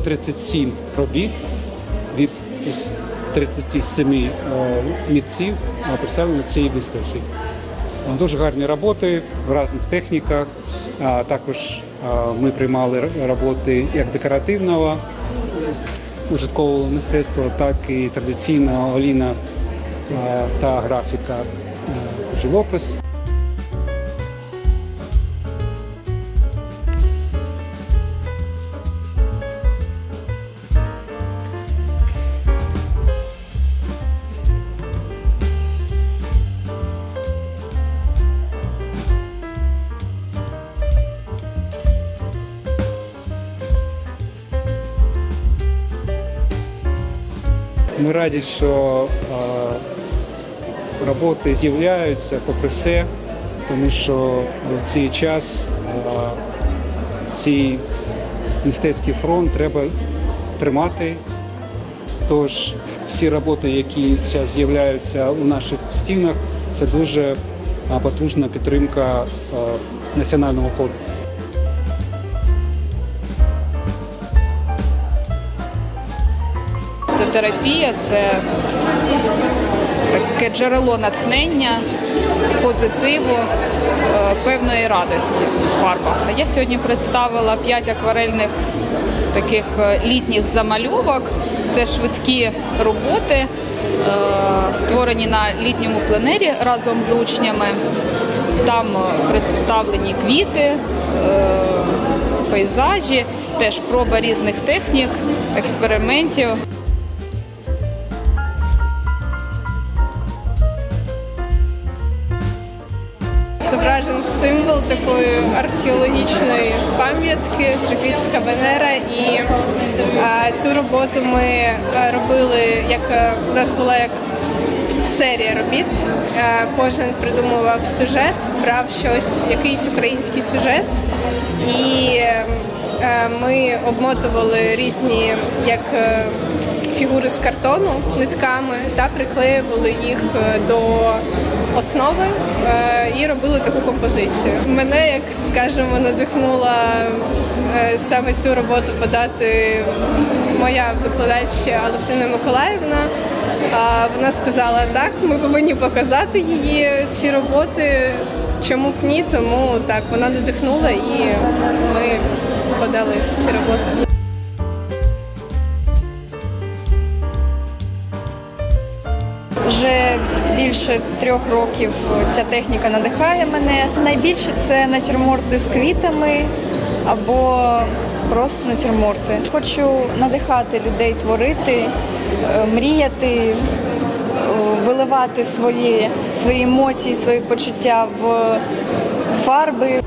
137 робіт від 37 е, митців е, представлені на цій виставці. Е, Дуже гарні роботи в різних техніках. Також ми приймали роботи як декоративного ужиткового мистецтва, так і традиційного олійна е, та графіка живопис. Ми раді, що е, роботи з'являються попри все, тому що в цей час е, цей мистецький фронт треба тримати. Тож всі роботи, які зараз з'являються у наших стінах, це дуже е, потужна підтримка національного коду. Це терапія, це таке джерело натхнення, позитиву, е, певної радості в фарбах. Я сьогодні представила п'ять акварельних таких е, літніх замальовок. Це швидкі роботи, е, створені на літньому пленері разом з учнями. Там представлені квіти, пейзажі, теж проба різних технік, експериментів. Зображен символ такої археологічної пам'ятки Трипільська Венера. І цю роботу ми робили як е, у нас була як серія робіт. Е, Кожен придумував сюжет, брав щось, якийсь український сюжет, і е, ми обмотували різні як. Фігури з картону нитками та приклеювали їх до основи е, і робили таку композицію. Мене, як скажемо, надихнула е, саме цю роботу подати моя викладач Алевтина Миколаївна. Вона сказала, так, ми повинні показати її ці роботи. Чому б ні? Тому так вона надихнула і ми подали ці роботи. Вже більше трьох років ця техніка надихає мене. Найбільше це натюрморти з квітами або просто натюрморти. Хочу надихати людей творити, е, мріяти, е, виливати свої, свої емоції, свої почуття в фарби.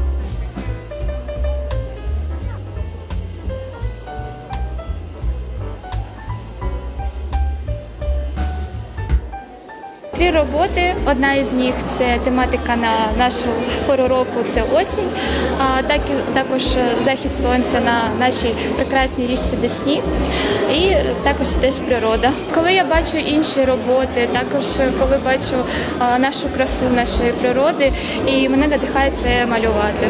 Три роботи. Одна із них це тематика на нашу пору року це осінь, а так також захід сонця на нашій прекрасній річці Десні, і також теж природа. Коли я бачу інші роботи, також коли бачу нашу красу нашої природи, і мене надихає це малювати.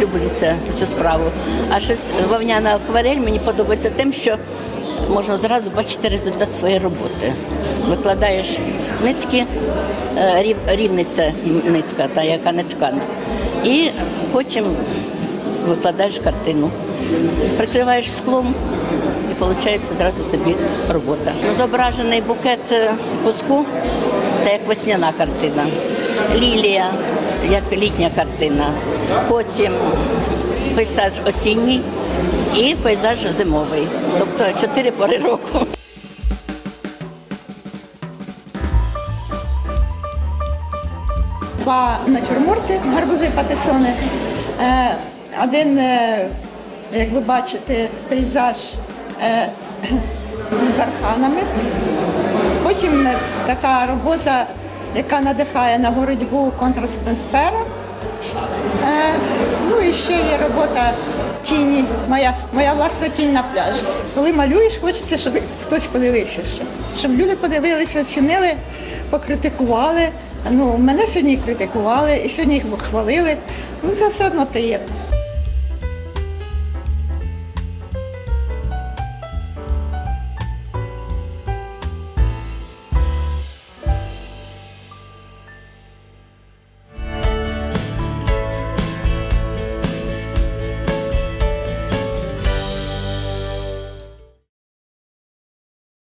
Люблю це, цю справу. А щось вовняна акварель мені подобається тим, що можна зразу бачити результат своєї роботи. Викладаєш нитки, е, рів- рівниця нитка, та яка не ткана. І потім викладаєш картину. Прикриваєш склом і виходить зразу тобі робота. Ну, Зображений букет е, пуску це як весняна картина. Лілія, як літня картина. Потім пейзаж осінній і пейзаж зимовий. Тобто чотири пори року. два натюрморти, гарбузи патисони. Е, Один, е, як ви бачите, пейзаж е, з барханами. Потім така робота, яка надихає на боротьбу конtra Спенспера. Е, Ну і ще є робота тіні, моя, моя власна тінь на пляжі. Коли малюєш, хочеться, щоб хтось подивився ще. Щоб люди подивилися, оцінили покритикували. Ну, мене сьогодні критикували, і сьогодні їх хвалили. Ну, це все одно приємно.